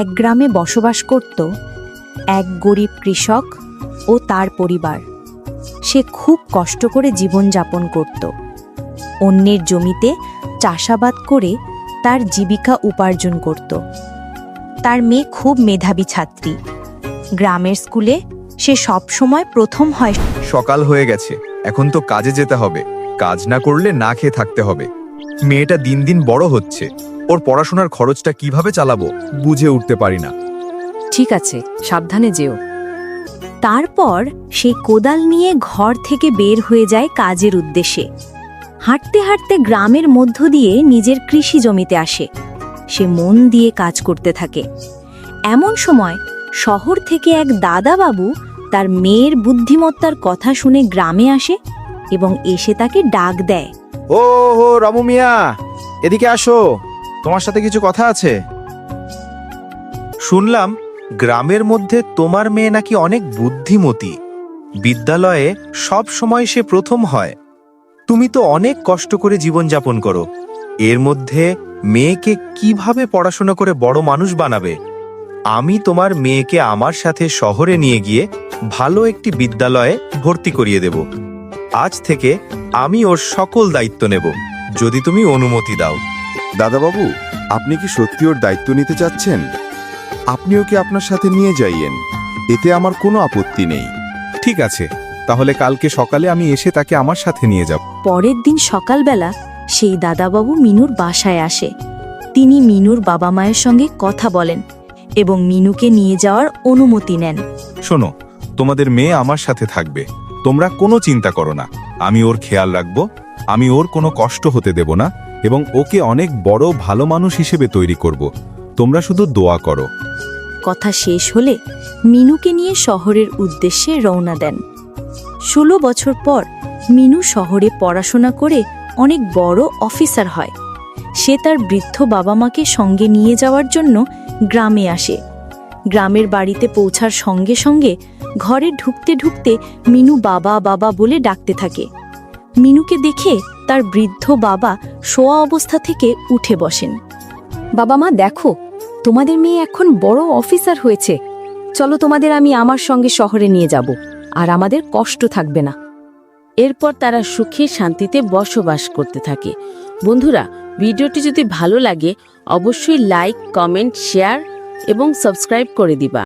এক গ্রামে বসবাস করত এক গরিব কৃষক ও তার পরিবার। সে খুব কষ্ট করে জীবনযাপন করত। অন্যের জমিতে চাষাবাদ করে তার জীবিকা উপার্জন করত। তার মেয়ে খুব মেধাবী ছাত্রী। গ্রামের স্কুলে সে সবসময় প্রথম হয়। সকাল হয়ে গেছে, এখন তো কাজে যেতে হবে। কাজ না করলে না খেয়ে থাকতে হবে। মেয়েটা দিন দিন বড় হচ্ছে। ওর পড়াশোনার খরচটা কীভাবে চালাবো বুঝে উঠতে পারি না। ঠিক আছে সাবধানে যেও। তারপর সে কোদাল নিয়ে ঘর থেকে বের হয়ে যায় কাজের উদ্দেশ্যে। হাঁটতে হাঁটতে গ্রামের মধ্য দিয়ে নিজের কৃষি জমিতে আসে। সে মন দিয়ে কাজ করতে থাকে। এমন সময় শহর থেকে এক দাদাবাবু তার মেয়ের বুদ্ধিমত্তার কথা শুনে গ্রামে আসে এবং এসে তাকে ডাক দেয়। ও হো রামু মিয়া এদিকে আসো। তোমার সাথে কিছু কথা আছে? শুনলাম গ্রামের মধ্যে তোমার মেয়ে নাকি অনেক বুদ্ধিমতী। বিদ্যালয়ে সব সময় সে প্রথম হয়। তুমি তো অনেক কষ্ট করে জীবনযাপন করো। এর মধ্যে মেয়েকে কীভাবে পড়াশোনা করে বড় মানুষ বানাবে? আমি তোমার মেয়েকে আমার সাথে শহরে নিয়ে গিয়ে ভালো একটি বিদ্যালয়ে ভর্তি করিয়ে দেব। আজ থেকে আমি ওর সকল দায়িত্ব নেব। যদি তুমি অনুমতি দাও। দাদাবাবু আপনি কি সত্যি ওর দায়িত্ব নিতে চাচ্ছেন? আপনি ওকে আপনার সাথে নিয়ে যাইয়েন? এতে আমার কোনো আপত্তি নেই। ঠিক আছে তাহলে কালকে সকালে আমি এসে তাকে আমার সাথে নিয়ে যাব। পরের দিন সকালবেলা সেই দাদাবাবু মিনুর বাসায় আসে। তিনি মিনুর বাবা মায়ের সঙ্গে কথা বলেন এবং মিনুকে নিয়ে যাওয়ার অনুমতি নেন। শোনো তোমাদের মেয়ে আমার সাথে থাকবে। তোমরা কোনো চিন্তা করো না। আমি ওর খেয়াল রাখব। আমি ওর কোনো কষ্ট হতে দেব না। এবং ওকে অনেক বড় ভালো মানুষ হিসেবে তৈরি করব। তোমরা শুধু দোয়া করো। কথা শেষ হলে মিনুকে নিয়ে শহরের উদ্দেশ্যে রওনা দেন। ষোলো বছর পর মিনু শহরে পড়াশোনা করে অনেক বড় অফিসার হয়। সে তার বৃদ্ধ বাবা মাকে সঙ্গে নিয়ে যাওয়ার জন্য গ্রামে আসে। গ্রামের বাড়িতে পৌঁছার সঙ্গে সঙ্গে ঘরে ঢুকতে ঢুকতে মিনু বাবা বাবা বলে ডাকতে থাকে। মিনুকে দেখে তার বৃদ্ধ বাবা শোয়া অবস্থা থেকে উঠে বসেন। বাবা মা, দেখো, তোমাদের মেয়ে এখন বড় অফিসার হয়েছে। চলো তোমাদের আমি আমার সঙ্গে শহরে নিয়ে যাব, আর আমাদের কষ্ট থাকবে না। এরপর তারা সুখে শান্তিতে বসবাস করতে থাকে। বন্ধুরা, ভিডিওটি যদি ভালো লাগে, অবশ্যই লাইক, কমেন্ট, শেয়ার এবং সাবস্ক্রাইব করে দিবা।